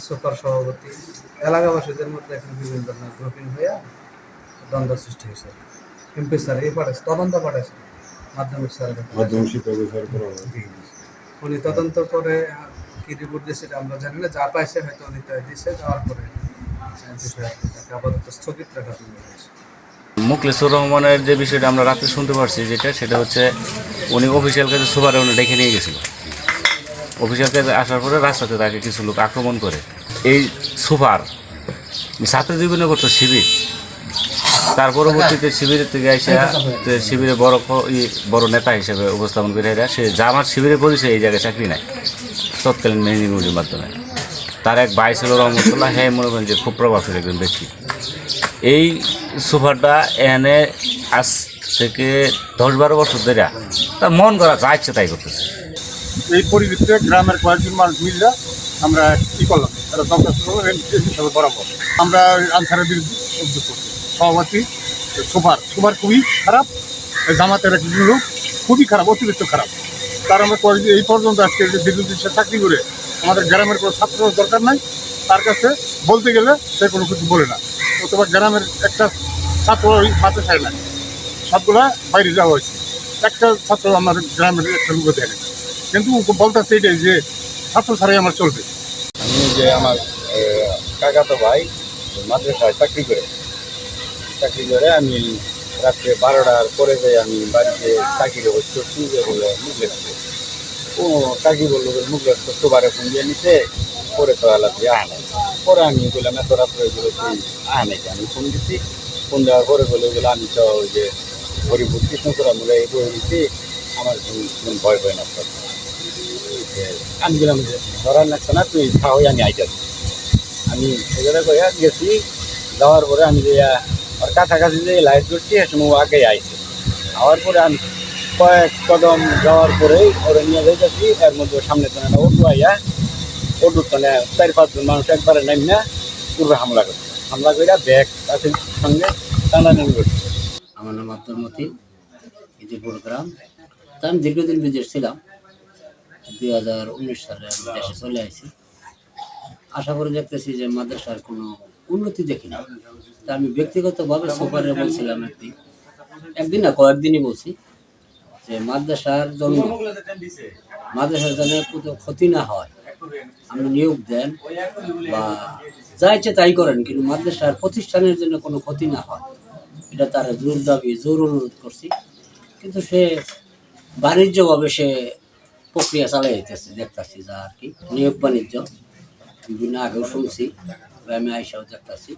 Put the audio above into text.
Super সভাপতি এলাকাবাসীদের মধ্যে এখন বিভিন্ন ধরনের গ্রুপিং হয়ে দ্বন্দ্ব সৃষ্টি হয়েছে এমপি স্যার এই পাঠাইছে তদন্ত পাঠাইছে মাধ্যমিক। জি। উনি তদন্ত করে কি রিপোর্ট দিয়েছে এটা আমরা জানি না যা পাইছে হয়তো উনি তাই দিছে যাওয়ার পরে আপাতত স্থগিত জন্য বলেছে। মুখলেসুর রহমানের যে বিষয়টা আমরা রাতে শুনতে পারছি যেটা সেটা হচ্ছে উনি অফিসিয়াল কাছে সুপারে উনি ডেকে নিয়ে গেছিল অফিসিয়াল কাজে আসার পরে রাস্তাতে তাকে কিছু লোক আক্রমণ করে। এই সুপার, ছাত্র জীবনে করতো শিবির। তার পরবর্তীতে শিবিরের থেকে তো শিবিরে বড় বড় নেতা হিসেবে উপস্থাপন করে এরা। সে জামাত শিবিরে করেছে এই জায়গায় চাকরি নাই তৎকালীন মেহনি মুজির মাধ্যমে। তার এক ভাই ছিল রহমতুল্লাহ হ্যাঁ মনে করেন যে খুব প্রভাবশালী একজন ব্যক্তি। এই সোফাটা এনে আজ থেকে দশ বারো বছর ধরে তার মন করা যা ইচ্ছে তাই করতেছে। এই পরিবর্তে গ্রামের কয়েকজন মানুষ মিললে আমরা কি করলাম? একটা দরখাস্ত হিসাবে বরাবর। আমরা আনসারের বিরুদ্ধে অভিযোগ করছি। সভাপতি, সুপার সুপার খুবই খারাপ, জামাতের একজন লোক খুবই খারাপ, অতিরিক্ত খারাপ। তার আমরা কয়েকদিন, এই পর্যন্ত আজকে দীর্ঘদিন সে চাকরি করে, আমাদের গ্রামের কোনো ছাত্র দরকার নাই। তার কাছে বলতে গেলে সে কোনো কিছু বলে না। অথবা গ্রামের একটা ছাত্র ওই মাদ্রাসায় না। সবগুলা বাইরে যাওয়া হয়েছে। একটা ছাত্র আমাদের গ্রামের একটা লোক দেখে কিন্তু বলতেছে এটাই যে ছাত্র ছাড়াই আমার চলবে। আমি যে আমার কাকাতো ভাই মাদ্রাসায় চাকরি করে চাকরি করে আমি রাত্রে বারোটার পরে যাই আমি বাড়িতে চাকরি হোস্ট করছি যে বলে মুগলে ও চাকরি বলল যে মুগলে সুবারে ফোন দিয়ে নিতে পরে তো আলাদা দিয়ে আহ নাই পরে আমি বললাম, এত রাত্রে গেলে তুই আহ নাই আমি ফোন দিচ্ছি ফোন দেওয়ার পরে বলে বলে আমি তো ওই যে হরিপুর কৃষ্ণপুরা এই বই দিচ্ছি আমার ভয় ভয় না। ধরার লাগছে না, তুই আমি আমি এগুলো গেছি। যাওয়ার পরে আমি যে ওর কাছাকাছি যে লাইট করছি সময় আগে আইছে। আওয়ার পরে আমি কয়েক কদম যাওয়ার পরেই ওরে নিয়ে যাইতেছি। এর মধ্যে সামনে তো একটা অটো আইয়া অটো তো চার পাঁচজন মানুষ একবারে না পূর্বে হামলা করছে হামলা করে ব্যাগ আছে সঙ্গে করছে আমার নাম আব্দুল মতিন ইদিপুর গ্রাম। তা আমি দীর্ঘদিন বিদেশ ছিলাম। দুই হাজার উনিশ সালে আমি দেশে চলে আসি আশা করে দেখতেছি যে মাদ্রাসার কোনো উন্নতি দেখি না তা আমি ব্যক্তিগতভাবে সুপারে বলছিলাম একদিন একদিন না, কয়েকদিনই বলছি যে মাদ্রাসার জন্য, মাদ্রাসার যেন কোনো ক্ষতি না হয়, আপনি নিয়োগ দেন বা যা ইচ্ছে তাই করেন, কিন্তু মাদ্রাসার প্রতিষ্ঠানের জন্য কোনো ক্ষতি না হয়। এটা তারা জোর দাবি, জোর অনুরোধ করছি। কিন্তু সে বাণিজ্যভাবে সে প্রক্রিয়া চালাই যেতেছে দেখতেছি যা আর কি। নিয়োগ বাণিজ্য, বিভিন্ন আগেও শুনছি আমি আইসাও দেখতেছি।